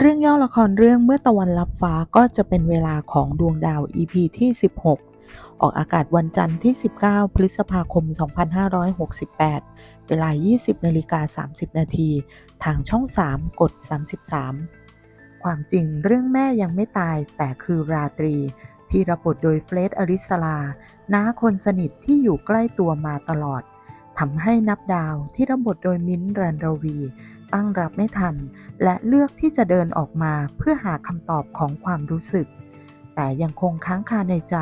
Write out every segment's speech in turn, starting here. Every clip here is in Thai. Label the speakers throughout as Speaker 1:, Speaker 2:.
Speaker 1: เรื่องย่อละครเรื่องเมื่อตะวันลับฟ้าก็จะเป็นเวลาของดวงดาว EP ที่ 16 ออกอากาศวันจันทร์ที่ 19 พฤษภาคม 2568 เวลา 20นาฬิกา30 นาทีทางช่อง 3 กด 33 ความจริงเรื่องแม่ยังไม่ตายแต่คือราตรี ที่รับบทโดยเฟรดอริสลาน้าคนสนิทที่อยู่ใกล้ตัวมาตลอดทำให้นับดาวที่รับบทโดยมิ้นท์รันรวี ตั้งรับไม่ทัน และเลือกที่จะเดินออกมาเพื่อหาคำตอบของความรู้สึก แต่ยังคงค้างคาในใจ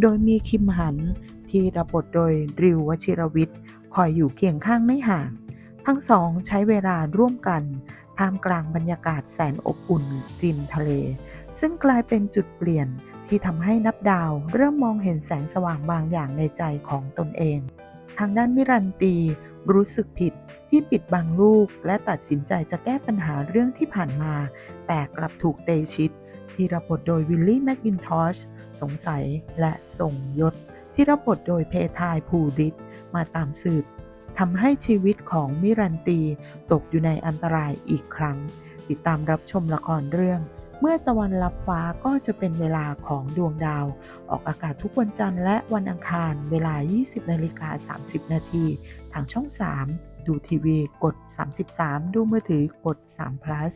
Speaker 1: โดยมีคิมหันที่รับบทโดยริววชิรวิทย์คอยอยู่เคียงข้างไม่ห่าง ทั้งสองใช้เวลาร่วมกันท่ามกลางบรรยากาศแสนอบอุ่นริมทะเล ซึ่งกลายเป็นจุดเปลี่ยนที่ทำให้นับดาวเริ่มมองเห็นแสงสว่างบางอย่างในใจของตนเอง ทางด้านมิรันตี รู้สึกผิดที่ปิดบังลูกและตัดสินใจจะแก้ปัญหาเรื่องที่ผ่านมา แต่กลับถูกเตชิต ที่รับบทโดยวิลลี่แมคกินทอชสงสัยและส่งยศ ที่รับบทโดยเพทายภูริศมาตามสืบทำให้ชีวิตของมิรันตีตกอยู่ในอันตรายอีกครั้ง ติดตามรับชมละครเรื่อง เมื่อตะวันลับฟ้าก็จะเป็นเวลาของดวงดาว ออกอากาศทุกวันจันทร์และวันอังคารเวลา 20นาฬิกา30 นาทีางช่อง 3 ดูทีวีกด 33 ดูมือถือกด3 plus